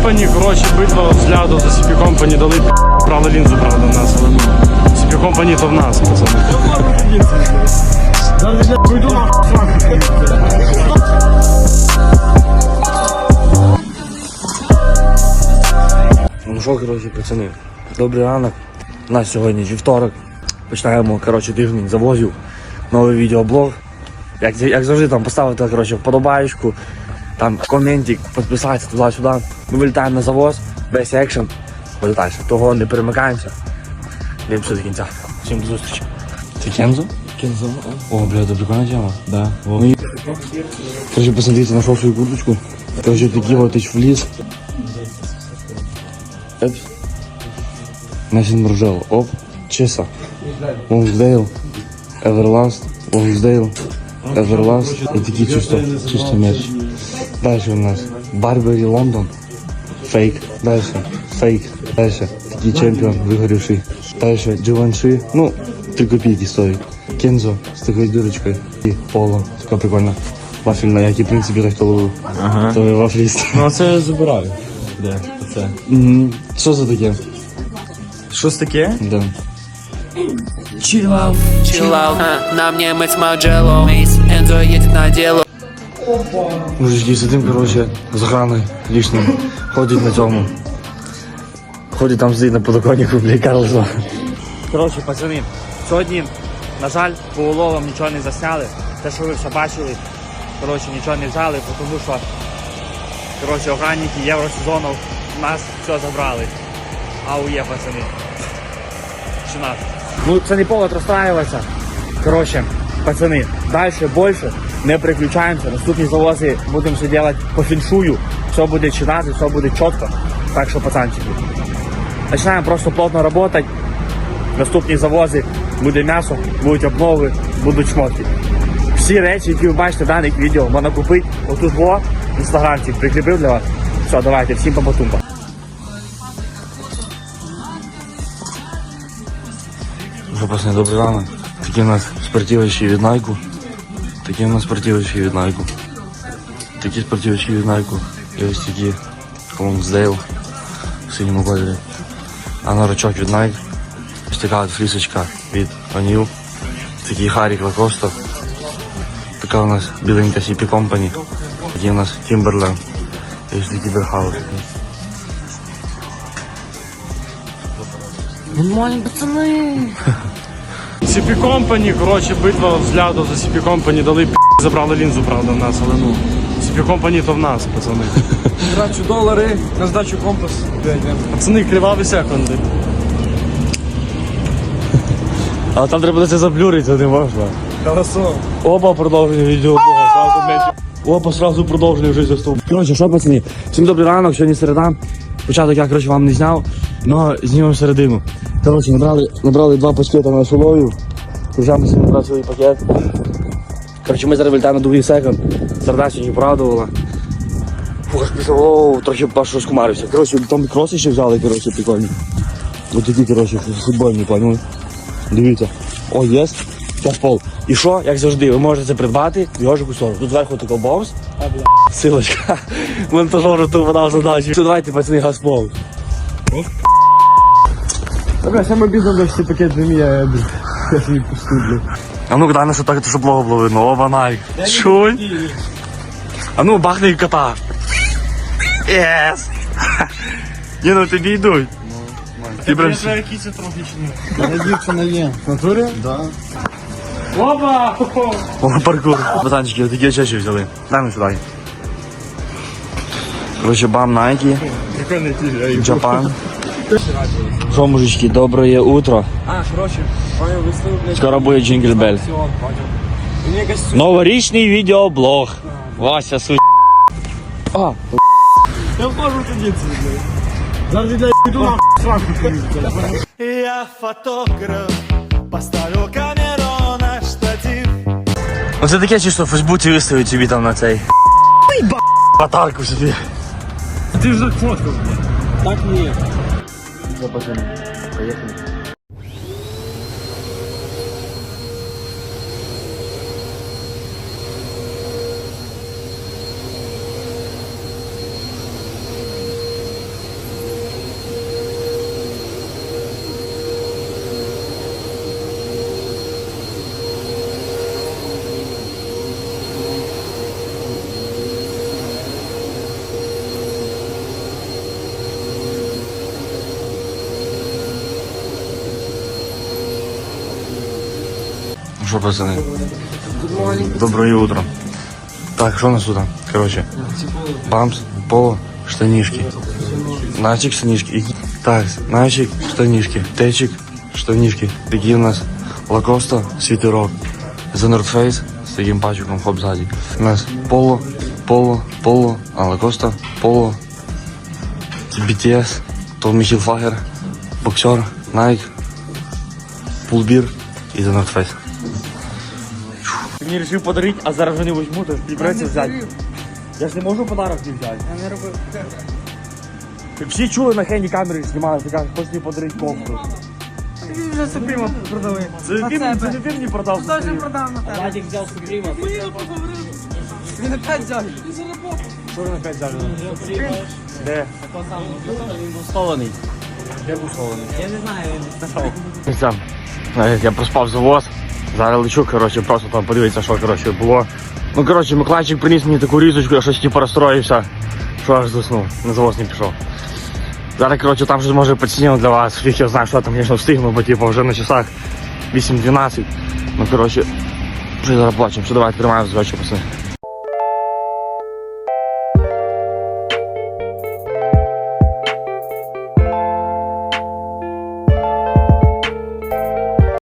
Company, коротше, битва взгляду за CP Company дали брали лінзу, правда, в нас, але ну. CP Company то в нас, пацани. Ну що, коротше, пацани, добрий ранок. У нас сьогодні вівторок. Починаємо коротше, тиждень завозів. Новий відеоблог. Як, як завжди там поставити коротше, вподобаєчку, там коментик, підписатися туди-сюди. Ми вилітаємо на завоз, весь екшен. Вилітаєш. Того не перемикаємося. Дивимося до кінця. Всім до зустрічі. Це Кензо? Кензо. О, бля, це прикольна тема. Да. І... Короче, посмотрите, нашел свою курточку. Короче, такие вот эти в ліс. Епс. Насін Бружел. Оп. Чеса. Лонгсдейл. Everlast. Лонгсдейл. Everlast. І такі чисто, чисто мерч. Дальше у нас Барбері Лондон. Фейк. Дальше. Фейк. Дальше. Такий чемпіон, вигорівший. Дальше Дживанши. Ну, 3 копійки стоїть. Кензо з такою дирочкою. І поло. Така прикольна. Вафельна, як і в принципі так то ловив. Ага. То вафліст. Ну це я забираю. Де? Це. Що це таке? Щось таке? Да. Chill out, а, на мне мыть Маджелло Энзо едет на дело Мужички сидим, короче, з охраною лишнім. Ходить на цьому. Ходить там сидить на подоконнику, бля, Карлсон. Коротше, пацани, сьогодні, на жаль, по уловам нічого не засняли. Те, що ви все бачили, коротше, нічого не взяли, тому що коротше, охранники євросезону у нас все забрали. Аує, пацани. Чи нас? Ну, це не повод розстраюватися. Коротше, пацани, далі більше не переключаємося. Наступні завози будемо все робити по фіншую. Все буде читати, все буде чітко. Так що, пацанчики, починаємо просто плотно працювати. Наступні завози буде м'ясо, будуть обнови, будуть шмотки. Всі речі, які ви бачите в даних відео, можна купити. Отут во, інстаграмчик прикріпив для вас. Все, давайте, всім папа-тумба. Вже пацани, добрий ранок. Такі у нас спортивочки від Найку. Такі у нас спортивочки від Найку. Такі спортивочки від Найку. І ось такі Лонгсдейл в синьому кольорі. А норочок від Nike. Ось така от флісочка від O'Neill. Такий Харік Лакоста. Така у нас біленька CP Company. Такий у нас Timberland. І ось такі Берхаус. CP Company, коротше, битва взгляду за CP Company дали п***, забрали лінзу, правда, в нас, але ну. CP Company то в нас, пацани. Трачу долари на здачу компас. Пацани, криваві секунди. Але там треба це заблюрити, не можна. Колосо. Оба продовження відео сразу менше. Оба сразу продовження вже за стовп. Коротше, що пацани? Всім добрий ранок, сьогодні середа. Початок я коротше вам не зняв, але знімемо середину. Коротше, набрали, набрали два пакета на солою. Вже ми собі набрали пакет. Коротше, ми зараз вилітаємо на другий секунд. Середа сьогодні порадувала. Фух, трохи аж розкумарився. Коротше, там кроси ще взяли, коротше, прикольні. Ось такі, коротше, футбольні, поняли? Дивіться. О, є. Це пол. І що, як завжди, ви можете це придбати йожику сорок. Тут зверху такий бомс. Силочка. Монтажеру ту подав задачу. Що давайте, пацани, газпол. Бля, саме бізнес цей пакет не мій, я бля. А ну дай на що так, щоб лого було видно. Оба най. Чунь. А ну, бахни кота. Єс. Ні, ну тобі йдуть. Ти прям... якісь трофічні. Я дівчина є. В натурі? Да. Опа! О, паркур. Пацанчики, такі чаші взяли. Дай ну сюди. Короче, бам Nike, Прикольний тіль, Джапан. Що, мужички, доброе утро. А, короче, понял, вислив, блядь. Скоро буде джингл бель. Все, понял. Мені якась Новорічний відеоблог. Вася су... А, Я вхожу тоді блядь. Зараз, блядь, йду на сраку. Я фотограф, поставил камеру на штатив. Оце таке чисто в Фейсбуці виставить собі там на цей. Ой, ба... Аватарку собі. Ти ж фоткав. Так ні. no pasa nada. Що, пацани? Доброе утро. Так, що у нас тут? Короче, бамс, поло, штанишки. Начик, штанишки. Так, начик, штанишки. Течик, штанишки. Такі у нас Лакоста, свитерок. The North Face з таким пачиком хоп ззаді. У нас поло, поло, поло, а Лакоста, поло. BTS, Tommy Hilfiger, боксер, Nike, Пулбір і The North Face. Мені вирішив подарити, а зараз вони візьму, то прибереться взяти. Я ж не можу подарок не взяти. Я не робив. Всі чули на хені камери знімали, ти кажеш, хочеш мені подарити кофту. Він вже Супріма продали. Це На себе. це не ти мені продав. Хто ж продав на тебе? Владик взяв Супріма. Він опять взяв. Що він опять взяв? Де? Він був схований. Де був схований? Я не знаю. Там, я проспав завоз. Зараз лечу, коротше, просто там подивитися, що коротше, було. Ну, коротше, Миколайчик приніс мені таку різочку, я щось типу розстроївся, що аж заснув, на завоз не пішов. Зараз, коротше, там щось може поцінив для вас, фіг я знаю, що я там, звісно, встигну, бо типу вже на часах 8-12. Ну, коротше, що зараз плачемо, що давайте тримаємо з пацани.